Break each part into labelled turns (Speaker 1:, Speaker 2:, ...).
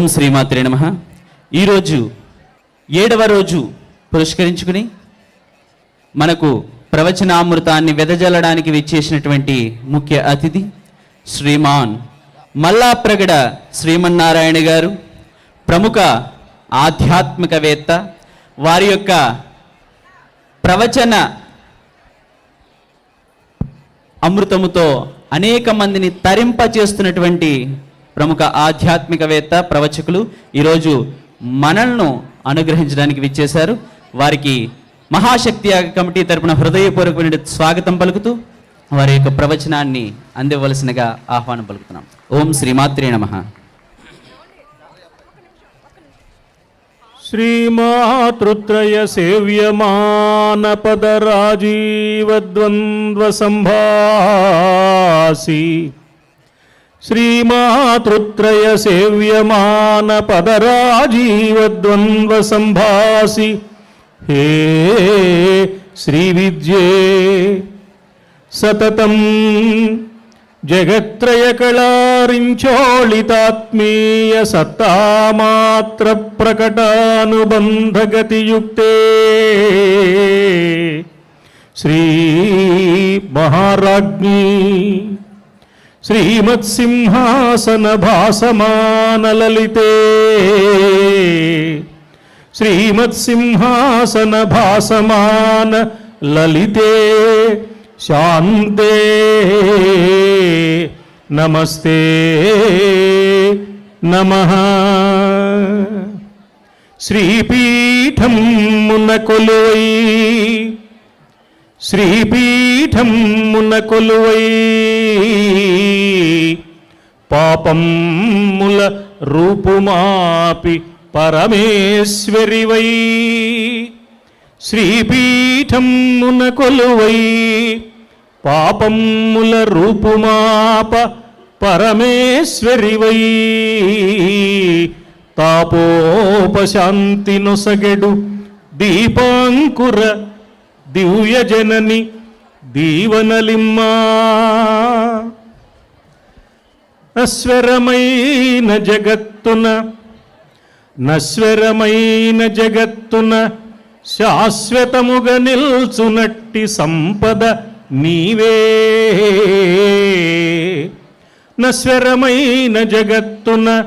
Speaker 1: ఓం శ్రీమాత్రే నమ. ఈరోజు ఏడవ రోజు పురస్కరించుకుని మనకు ప్రవచనామృతాన్ని వెదజల్లడానికి విచ్చేసినటువంటి ముఖ్య అతిథి శ్రీమాన్ మల్లాప్రగడ శ్రీమన్నారాయణ గారు ప్రముఖ ఆధ్యాత్మికవేత్త వారి యొక్క ప్రవచన అమృతముతో అనేక మందిని తరింప చేస్తున్నటువంటి ప్రముఖ ఆధ్యాత్మికవేత్త ప్రవచకులు ఈరోజు మనల్ను అనుగ్రహించడానికి విచ్చేశారు. వారికి మహాశక్తి యాగ కమిటీ తరపున హృదయపూర్వకమైన స్వాగతం పలుకుతూ వారి యొక్క ప్రవచనాన్ని అందివలసినగా ఆహ్వానం పలుకుతున్నాం. ఓం శ్రీమాత్రే నమ.
Speaker 2: శ్రీమాతృత్రయ సేవ్యమానపదరాజీవద్వంద్వ పద రాజీవద్వంద్వ సంభాసి శ్రీమాతృత్రయ సేవ్యమాన పదరాజీవద్వంద్వ సంభాసి హే శ్రీ విద్యే సతతం జగత్రయ కళారించోళితాత్మీయ సత్తామాత్ర ప్రకటానుబంధగతియుక్తే. శ్రీ మహారాజ్ఞీ श्रीमत्सिंहासन भासमान ललिते शांते नमस्ते। नमः। श्रीपीठम मुनकुलोई। श्रीपी మున కొలువై. శ్రీపీఠం మున పాపముల రూపుమాపి పరమేశ్వరివై. శ్రీపీఠం మున కొలువై. పాపముల రూపుమాప పరమేశ్వరివై. తాపోపశాంతి నొసగెడు దీపాంకుర దివ్యజనని జనని దీవనలిమ్మా. నశ్వరమైన జగత్తున నశ్వరమైన జగత్తున శాశ్వతముగా నిల్చునట్టి సంపద నీవే. నశ్వరమైన జగత్తున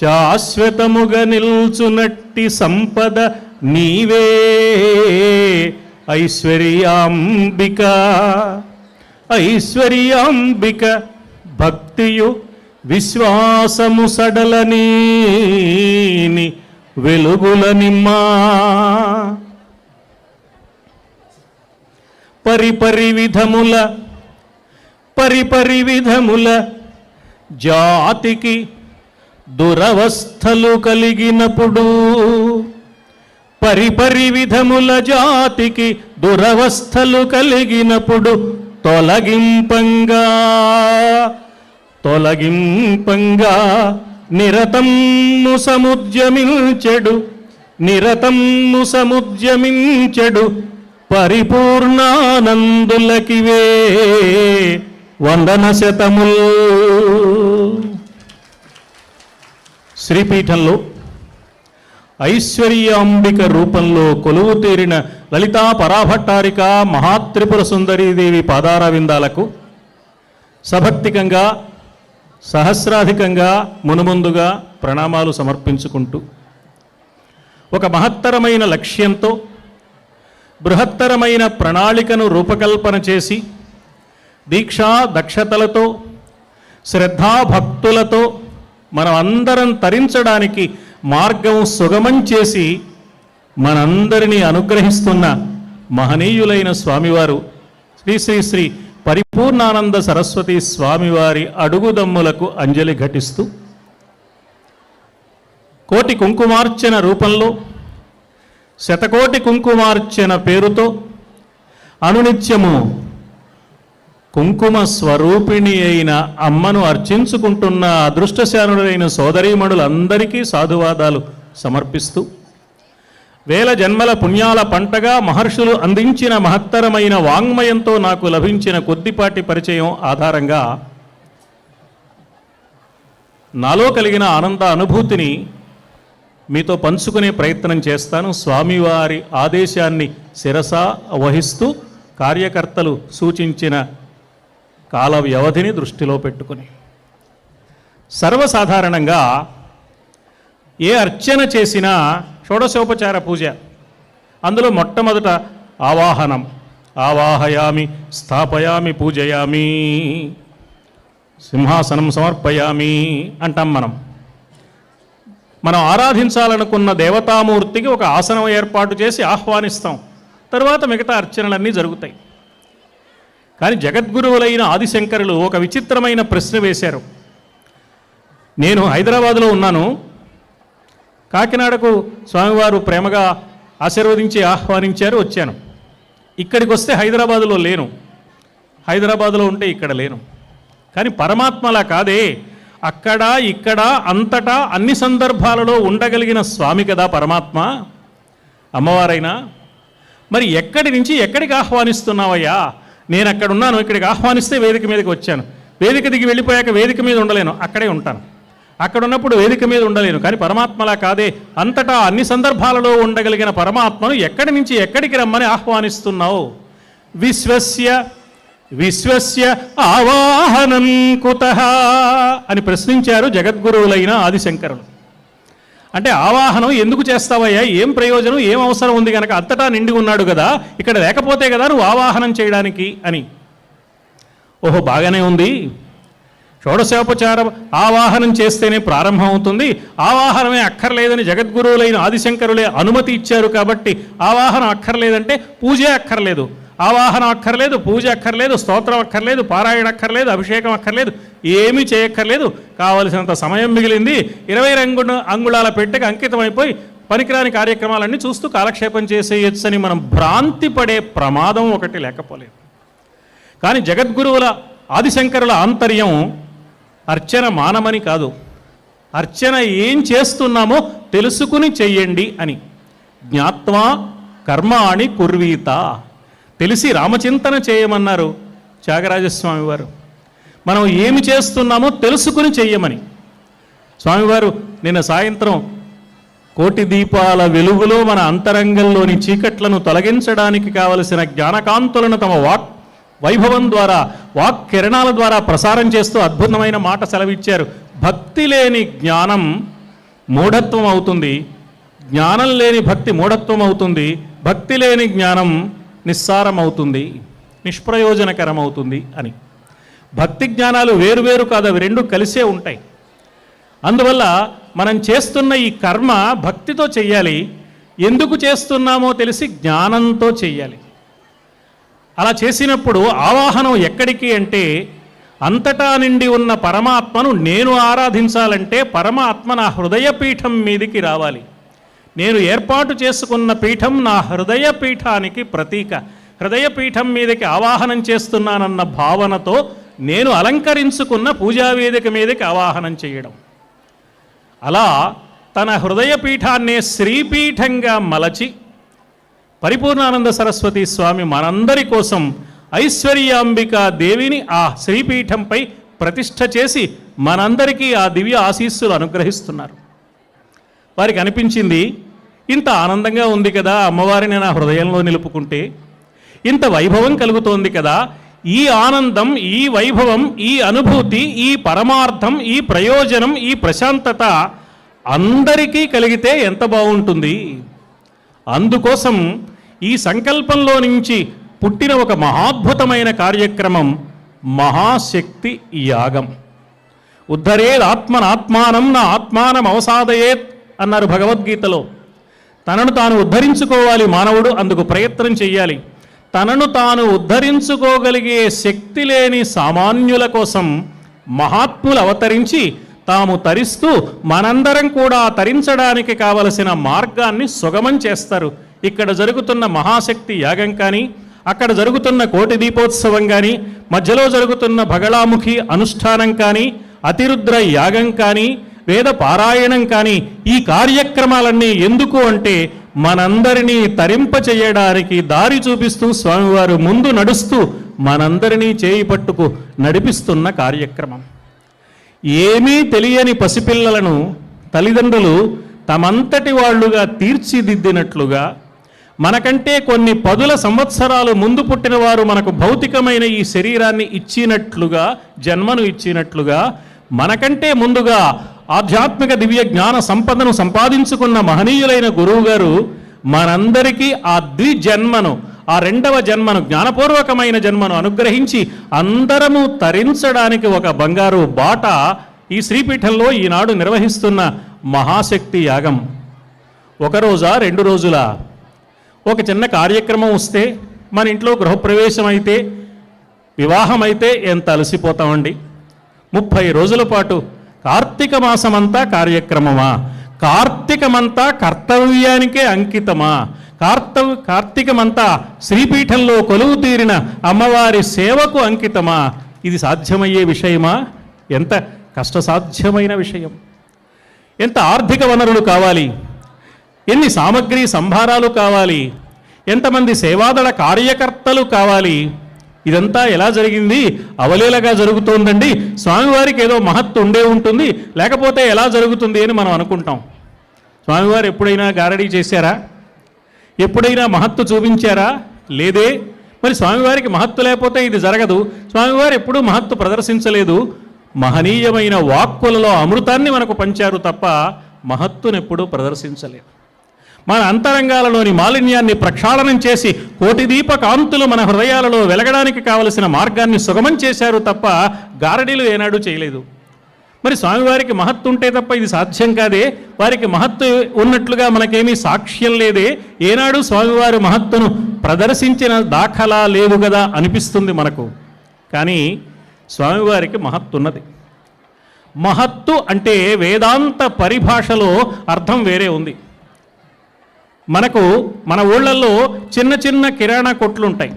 Speaker 2: శాశ్వతముగా నిల్చునట్టి సంపద నీవే. ఐశ్వర్యాంబిక ఐశ్వర్యాంబిక భక్తియు విశ్వాసము సడలని వెలుగుల నిమ్మా. పరిపరి విధముల పరిపరి విధముల జాతికి దురవస్థలు కలిగినప్పుడు పరిపరి విధముల జాతికి దురవస్థలు కలిగినప్పుడు తొలగింపంగా తొలగింపంగా నిరతమ్ము సముద్యమించెడు నిరతమ్ము సముద్యమించెడు పరిపూర్ణానందులకివే వందన శతములు. శ్రీపీఠంలో ఐశ్వర్యాంబిక రూపంలో కొలువు తీరిన లలితా పరాభట్టారిక మహాత్రిపుర సుందరీదేవి పాదార విందాలకు సభక్తికంగా సహస్రాధికంగా మునుముందుగా ప్రణామాలు సమర్పించుకుంటూ ఒక మహత్తరమైన లక్ష్యంతో బృహత్తరమైన ప్రణాళికను రూపకల్పన చేసి దీక్షా దక్షతలతో శ్రద్ధాభక్తులతో మనం అందరం తరించడానికి మార్గం సుగమం చేసి మనందరినీ అనుగ్రహిస్తున్న మహనీయులైన స్వామివారు శ్రీ శ్రీ శ్రీ పరిపూర్ణానంద సరస్వతి స్వామివారి అడుగుదమ్ములకు అంజలి ఘటిస్తూ కోటి కుంకుమార్చన రూపంలో శతకోటి కుంకుమార్చన పేరుతో అనునిత్యము కుంకుమ స్వరూపిణి అయిన అమ్మను అర్చించుకుంటున్న అదృష్టశానుడైన సోదరీమణులందరికీ సాధువాదాలు సమర్పిస్తూ వేల జన్మల పుణ్యాల పంటగా మహర్షులు అందించిన మహత్తరమైన వాంగ్మయంతో నాకు లభించిన కొద్దిపాటి పరిచయం ఆధారంగా నాలో కలిగిన ఆనంద అనుభూతిని మీతో పంచుకునే ప్రయత్నం చేస్తాను. స్వామివారి ఆదేశాన్ని శిరస వహిస్తూ కార్యకర్తలు సూచించిన కాల వ్యవధిని దృష్టిలో పెట్టుకుని. సర్వసాధారణంగా ఏ అర్చన చేసినా షోడశోపచార పూజ. అందులో మొట్టమొదట ఆవాహనం. ఆవాహయామి స్థాపయామి పూజయామి. సింహాసనం సమర్పయామి అంటాం మనం. మనం ఆరాధించాలనుకున్న దేవతామూర్తికి ఒక ఆసనం ఏర్పాటు చేసి ఆహ్వానిస్తాం. తరువాత మిగతా అర్చనలన్నీ జరుగుతాయి. కానీ జగద్గురువులైన ఆదిశంకరులు ఒక విచిత్రమైన ప్రశ్న వేశారు. నేను హైదరాబాదులో ఉన్నాను. కాకినాడకు స్వామివారు ప్రేమగా ఆశీర్వదించి ఆహ్వానించారు వచ్చాను. ఇక్కడికి వస్తే హైదరాబాదులో లేను. హైదరాబాదులో ఉంటే ఇక్కడ లేను. కానీ పరమాత్మలా కాదే. అక్కడ ఇక్కడ అంతటా అన్ని సందర్భాలలో ఉండగలిగిన స్వామి కదా పరమాత్మ. అమ్మవారైనా మరి ఎక్కడి నుంచి ఎక్కడికి ఆహ్వానిస్తున్నావయ్యా? నేను అక్కడ ఉన్నాను ఇక్కడికి ఆహ్వానిస్తే వేదిక మీదకి వచ్చాను. వేదిక దిగి వెళ్ళిపోయాక వేదిక మీద ఉండలేను అక్కడే ఉంటాను. అక్కడ ఉన్నప్పుడు వేదిక మీద ఉండలేను కానీ పరమాత్మలా కాదే అంతటా అన్ని సందర్భాలలో ఉండగలిగిన పరమాత్మను ఎక్కడి నుంచి ఎక్కడికి రమ్మని ఆహ్వానిస్తున్నావు? విశ్వస్య విశ్వస్య ఆవాహనం కుత అని ప్రశ్నించారు జగద్గురువులైన ఆదిశంకరులు. అంటే ఆవాహనం ఎందుకు చేస్తావయ్యా? ఏం ప్రయోజనం? ఏం అవసరం ఉంది కనుక అంతటా నిండి ఉన్నాడు కదా ఇక్కడ లేకపోతే కదా నువ్వు ఆవాహనం చేయడానికి అని. ఓహో బాగానే ఉంది. షోడశోపచారం ఆవాహనం చేస్తేనే ప్రారంభం అవుతుంది. ఆవాహనమే అక్కర్లేదని జగద్గురువులైన ఆదిశంకరులే అనుమతి ఇచ్చారు కాబట్టి ఆవాహనం అక్కర్లేదంటే పూజే అక్కర్లేదు. ఆవాహనం అక్కర్లేదు పూజ అక్కర్లేదు స్తోత్రం అక్కర్లేదు పారాయణ అక్కర్లేదు అభిషేకం అక్కర్లేదు ఏమీ చేయక్కర్లేదు. కావలసినంత సమయం మిగిలింది. ఇరవై రంగు అంగుళాల పెట్టెకి అంకితమైపోయి పనికిరాని కార్యక్రమాలన్నీ చూస్తూ కాలక్షేపం చేసేయచ్చని మనం భ్రాంతి పడే ప్రమాదం ఒకటి లేకపోలేదు. కానీ జగద్గురువుల ఆదిశంకరుల ఆంతర్యం అర్చన మానమని కాదు. అర్చన ఏం చేస్తున్నామో తెలుసుకుని చెయ్యండి అని. జ్ఞాత్వా కర్మాణి కుర్వీత. తెలిసి రామచింతన చేయమన్నారు త్యాగరాజస్వామి వారు మనం ఏమి చేస్తున్నామో తెలుసుకుని చెయ్యమని. స్వామివారు నిన్న సాయంత్రం కోటి దీపాల వెలుగులో మన అంతరంగంలోని చీకట్లను తొలగించడానికి కావలసిన జ్ఞానకాంతులను తమ వాక్ వైభవం ద్వారా వాక్ కిరణాల ద్వారా ప్రసారం చేస్తూ అద్భుతమైన మాట సెలవిచ్చారు. భక్తి లేని జ్ఞానం మూఢత్వం అవుతుంది. జ్ఞానం లేని భక్తి మూఢత్వం అవుతుంది. భక్తి లేని జ్ఞానం నిస్సారం అవుతుంది అని. భక్తి జ్ఞానాలు వేరువేరు కాదు అవి రెండు కలిసే ఉంటాయి. అందువల్ల మనం చేస్తున్న ఈ కర్మ భక్తితో చెయ్యాలి ఎందుకు చేస్తున్నామో తెలిసి జ్ఞానంతో చెయ్యాలి. అలా చేసినప్పుడు ఆవాహనం ఎక్కడికి అంటే అంతటా నిండి ఉన్న పరమాత్మను నేను ఆరాధించాలంటే పరమాత్మ నా హృదయ పీఠం మీదికి రావాలి. నేను ఏర్పాటు చేసుకున్న పీఠం నా హృదయ పీఠానికి ప్రతీక. హృదయ పీఠం మీదకి ఆవాహనం చేస్తున్నానన్న భావనతో నేను అలంకరించుకున్న పూజా వేదిక మీదకి ఆవాహనం చేయడం. అలా తన హృదయ పీఠాన్నే శ్రీపీఠంగా మలచి పరిపూర్ణానంద సరస్వతి స్వామి మనందరి కోసం ఐశ్వర్యాంబికా దేవిని ఆ శ్రీపీఠంపై ప్రతిష్ఠ చేసి మనందరికీ ఆ దివ్య ఆశీస్సులు అనుగ్రహిస్తున్నారు. వారికి అనిపించింది ఇంత ఆనందంగా ఉంది కదా అమ్మవారిని నా హృదయంలో నిలుపుకుంటే. ఇంత వైభవం కలుగుతోంది కదా ఈ ఆనందం ఈ వైభవం ఈ అనుభూతి ఈ పరమార్థం ఈ ప్రయోజనం ఈ ప్రశాంతత అందరికీ కలిగితే ఎంత బాగుంటుంది. అందుకోసం ఈ సంకల్పంలో నుంచి పుట్టిన ఒక మహాద్భుతమైన కార్యక్రమం మహాశక్తి యాగం. ఉద్ధరేద్ ఆత్మనాత్మానం నా ఆత్మానం అవసాదయేత్ అన్నారు భగవద్గీతలో. తనను తాను ఉద్ధరించుకోవాలి మానవుడు అందుకు ప్రయత్నం చేయాలి తనను తాను ఉద్ధరించుకోగలిగే శక్తి లేని సామాన్యుల కోసం మహాత్ములు అవతరించి తాము తరిస్తూ మనందరం కూడా తరించడానికి కావలసిన మార్గాన్ని సుగమం చేస్తారు. ఇక్కడ జరుగుతున్న మహాశక్తి యాగం కానీ అక్కడ జరుగుతున్న కోటి దీపోత్సవం కానీ మధ్యలో జరుగుతున్న భగళాముఖి అనుష్ఠానం కానీ అతిరుద్ర యాగం కానీ వేద పారాయణం కానీ ఈ కార్యక్రమాలన్నీ ఎందుకు అంటే మనందరినీ తరింపచేయడానికి దారి చూపిస్తూ స్వామివారు ముందు నడుస్తూ మనందరినీ చేయి పట్టుకు నడిపిస్తున్న కార్యక్రమం. ఏమీ తెలియని పసిపిల్లలను తల్లిదండ్రులు తమంతటి వాళ్ళుగా తీర్చిదిద్దినట్లుగా మనకంటే కొన్ని పదుల సంవత్సరాలు ముందు పుట్టిన వారు మనకు భౌతికమైన ఈ శరీరాన్ని ఇచ్చినట్లుగా జన్మను ఇచ్చినట్లుగా మనకంటే ముందుగా ఆధ్యాత్మిక దివ్య జ్ఞాన సంపదను సంపాదించుకున్న మహనీయులైన గురువుగారు మనందరికీ ఆ ద్విజన్మను ఆ రెండవ జన్మను జ్ఞానపూర్వకమైన జన్మను అనుగ్రహించి అందరము తరించడానికి ఒక బంగారు బాట ఈ శ్రీపీఠంలో ఈనాడు నిర్వహిస్తున్న మహాశక్తి యాగం. ఒక రోజా రెండు రోజుల? ఒక చిన్న కార్యక్రమం వస్తే మన ఇంట్లో గృహప్రవేశం అయితే వివాహం అయితే ఎంత అలసిపోతామండి ముప్పై రోజుల పాటు కార్తీక మాసమంతా కార్యక్రమమా? కార్తీకమంతా కర్తవ్యానికే అంకితమా? కార్తవ్ కార్తీకమంతా శ్రీపీఠంలో కొలువు తీరిన అమ్మవారి సేవకు అంకితమా? ఇది సాధ్యమయ్యే విషయమా? ఎంత కష్టసాధ్యమైన విషయం. ఎంత ఆర్థిక వనరులు కావాలి? ఎన్ని సామగ్రి సంభారాలు కావాలి? ఎంతమంది సేవాదళ కార్యకర్తలు కావాలి? ఇదంతా ఎలా జరిగింది? అవలీలగా జరుగుతోందండి. స్వామివారికి ఏదో మహత్తు ఉండే ఉంటుంది. లేకపోతే ఎలా జరుగుతుంది అని మనం అనుకుంటాం. స్వామివారు ఎప్పుడైనా గారడీ చేశారా? ఎప్పుడైనా మహత్తు చూపించారా? లేదే. మరి స్వామివారికి మహత్తు లేకపోతే ఇది జరగదు. స్వామివారు ఎప్పుడూ మహత్తు ప్రదర్శించలేదు. మహనీయమైన వాక్కులలో అమృతాన్ని మనకు పంచారు తప్ప మహత్తునెప్పుడూ ప్రదర్శించలేదు. మన అంతరంగాలలోని మాలిన్యాన్ని ప్రక్షాళనం చేసి కోటి దీప కాంతులు మన హృదయాలలో వెలగడానికి కావలసిన మార్గాన్ని సుగమం చేశారు తప్ప గారడీలు ఏనాడు చేయలేదు. మరి స్వామివారికి మహత్తు ఉంటే తప్ప ఇది సాధ్యం కాదే? వారికి మహత్తు ఉన్నట్లుగా మనకేమీ సాక్ష్యం లేదే? ఏనాడు స్వామివారి మహత్తును ప్రదర్శించిన దాఖలా లేవు కదా అనిపిస్తుంది మనకు. కానీ స్వామివారికి మహత్తున్నది మహత్తు అంటే వేదాంత పరిభాషలో అర్థం వేరే ఉంది. మనకు మన ఊళ్ళల్లో చిన్న చిన్న కిరాణా కొట్లు ఉంటాయి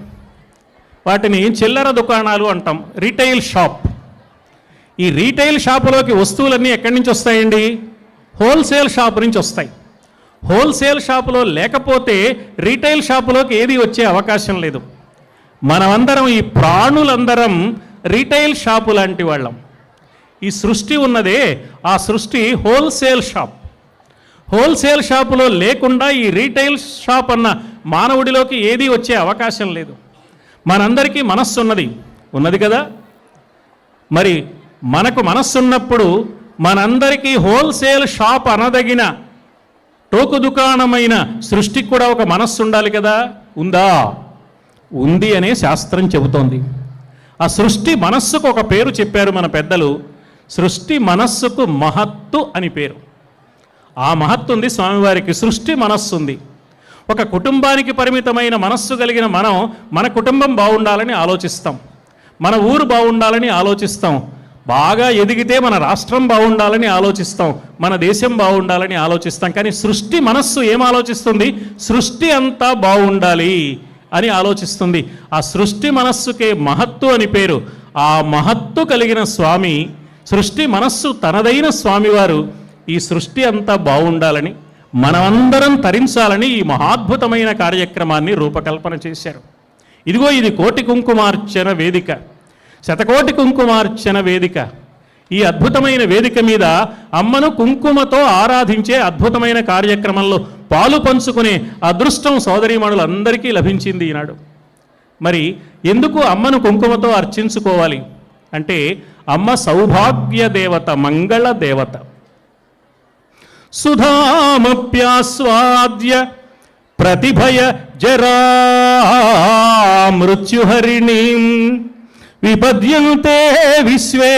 Speaker 2: వాటిని చిల్లర దుకాణాలు అంటాం రీటైల్ షాప్. ఈ రీటైల్ షాపులోకి వస్తువులన్నీ ఎక్కడి నుంచి వస్తాయండి? హోల్సేల్ షాప్ నుంచి వస్తాయి. హోల్సేల్ షాపులో లేకపోతే రీటైల్ షాపులోకి ఏది వచ్చే అవకాశం లేదు. మనమందరం ఈ ప్రాణులందరం రీటైల్ షాపు లాంటి వాళ్ళం. ఈ సృష్టి ఉన్నదే ఆ సృష్టి హోల్సేల్ షాప్. హోల్సేల్ షాపులో లేకుండా ఈ రీటైల్ షాప్ అన్న మానవుడిలోకి ఏది వచ్చే అవకాశం లేదు. మనందరికీ మనస్సు ఉన్నది ఉన్నది కదా? మరి మనకు మనస్సున్నప్పుడు మనందరికీ హోల్సేల్ షాప్ అనదగిన టోకు దుకాణమైన సృష్టికి కూడా ఒక మనస్సు ఉండాలి కదా? ఉందా? ఉంది అనే శాస్త్రం చెబుతోంది. ఆ సృష్టి మనస్సుకు ఒక పేరు చెప్పారు మన పెద్దలు. సృష్టి మనస్సుకు మహత్తు అని పేరు. ఆ మహత్తు ఉంది స్వామివారికి సృష్టి మనస్సు ఉంది ఒక కుటుంబానికి పరిమితమైన మనస్సు కలిగిన మనం మన కుటుంబం బాగుండాలని ఆలోచిస్తాం. మన ఊరు బాగుండాలని ఆలోచిస్తాం. బాగా ఎదిగితే మన రాష్ట్రం బాగుండాలని ఆలోచిస్తాం. మన దేశం బాగుండాలని ఆలోచిస్తాం. కానీ సృష్టి మనస్సు ఏం ఆలోచిస్తుంది? సృష్టి అంతా బాగుండాలి అని ఆలోచిస్తుంది. ఆ సృష్టి మనస్సుకే మహత్తు అని పేరు. ఆ మహత్తు కలిగిన స్వామి సృష్టి మనస్సు తనదైన స్వామివారు ఈ సృష్టి అంతా బాగుండాలని మనమందరం తరించాలని ఈ మహాద్భుతమైన కార్యక్రమాన్ని రూపకల్పన చేశారు. ఇదిగో ఇది కోటి కుంకుమార్చన వేదిక. శతకోటి కుంకుమార్చన వేదిక. ఈ అద్భుతమైన వేదిక మీద అమ్మను కుంకుమతో ఆరాధించే అద్భుతమైన కార్యక్రమంలో పాలు పంచుకునే అదృష్టం సోదరీమణులందరికీ లభించింది ఈనాడు. మరి ఎందుకు అమ్మను కుంకుమతో అర్చించుకోవాలి? అంటే అమ్మ సౌభాగ్య దేవత మంగళ దేవత. సుధామప్యాస్వాద్య ప్రతిభయ జరా మృత్యుహరిణీం విపద్యంతే విశ్వే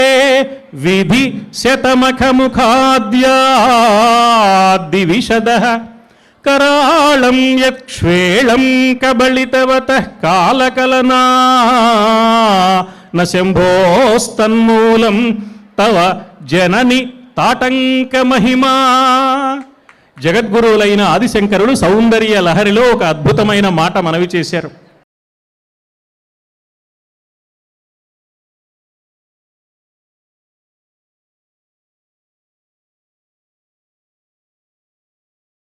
Speaker 2: విధి శతమఖముఖాద్యాదివిశద కరాళం యక్ష్వేళం కబళితవత కాలకలనా నశంభోస్తన్మూలం తవ జనని తాటంక మహిమా జగద్గురువులైన ఆదిశంకరుడు సౌందర్య లహరిలో ఒక అద్భుతమైన మాట మనవి చేశారు.